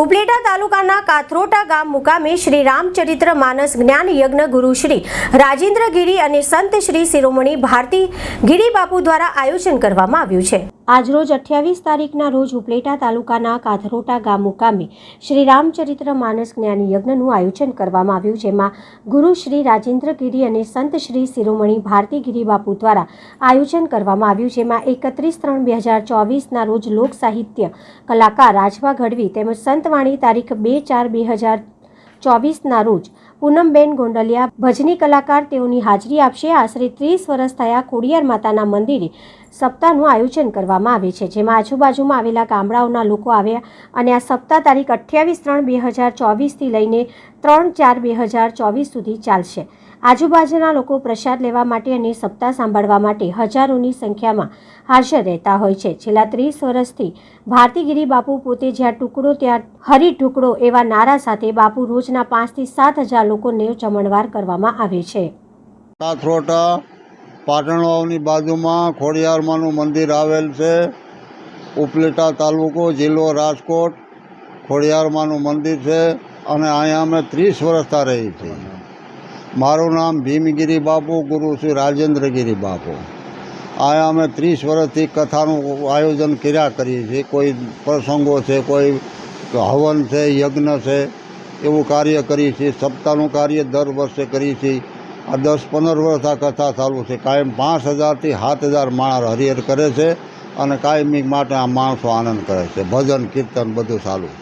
ઉપલેટા તાલુકાના કાથરોટા ગામ મુકામે શ્રી રામચરિત્ર માનસ જ્ઞાન યજ્ઞ ગુરુ શ્રી રાજેન્દ્ર ગીરી અને સંત શ્રી શિરોમણી ભારતી ગીરી બાપુ દ્વારા આયોજન કરવામાં આવ્યું છે. આજરોજ અઠ્યાવીસ તારીખના રોજ ઉપલેટા તાલુકાના કાધરોટા ગામ મુકામે શ્રી રામચરિત્ર માનસ જ્ઞાન યજ્ઞનું આયોજન કરવામાં આવ્યું, જેમાં ગુરુ શ્રી રાજેન્દ્ર ગીરી અને સંત શ્રી શિરોમણી ભારતી ગીરી બાપુ દ્વારા આયોજન કરવામાં આવ્યું, જેમાં એકત્રીસ ત્રણ બે હજાર ચોવીસના રોજ લોક સાહિત્ય કલાકાર રાજભા ગઢવી તેમજ સંતવાણી તારીખ બે ચાર બે હજાર ચોવીસના રોજ પૂનમબેન ગોંડલિયા ભજની કલાકાર તેઓની હાજરી આપશે. આશરે ત્રીસ વર્ષ થયા ખોડિયાર માતાના મંદિરે સપ્તાહનું આયોજન કરવામાં આવે છે, જેમાં આજુબાજુમાં આવેલા ગામડાઓના લોકો આવ્યા અને આ સપ્તાહ તારીખ અઠ્યાવીસ ત્રણ બે હજાર ચોવીસથી લઈને ત્રણ ચાર બે હજાર ચોવીસ સુધી ચાલશે. આજુબાજુના લોકો પ્રસાદ લેવા માટે અને સપ્તાહ સાંભળવા માટે હજારોની સંખ્યામાં હાજર રહેતા હોય છે. છેલ્લા ત્રીસ વર્ષથી ભારતીગીરી બાપુ પોતે જ્યાં ટુકડો ત્યાં હરી ટુકડો એવા નારા સાથે બાપુ રોજના પાંચથી સાત હજાર લોકોને જમણવાર કરવામાં આવે છે. કાથરોટા પાટણવાવની બાજુમાં ખોડિયારમાંનું મંદિર આવેલ છે. ઉપલેટા તાલુકો, જિલ્લો રાજકોટ, ખોડિયારમાંનું મંદિર છે અને અહીંયા અમે ત્રીસ વર્ષતા રહી છીએ. મારું નામ ભીમગીરી બાપુ, ગુરુ શ્રી રાજેન્દ્રગીરી બાપુ. અહીંયા અમે ત્રીસ વર્ષથી કથાનું આયોજન કર્યા કરીએ છીએ. કોઈ પ્રસંગો છે, કોઈ હવન છે, યજ્ઞ છે એવું કાર્ય કરીએ છીએ સપ્તાહનું કાર્ય દર વર્ષે કરીએ છીએ આ દસ પંદર વર્ષ આ કથા ચાલુ છે. કાયમ પાંચ હજારથી સાત હજાર માણસ હરિહર કરે છે અને કાયમી માટે આ માણસો આનંદ કરે છે. ભજન, કીર્તન બધું ચાલુ છે.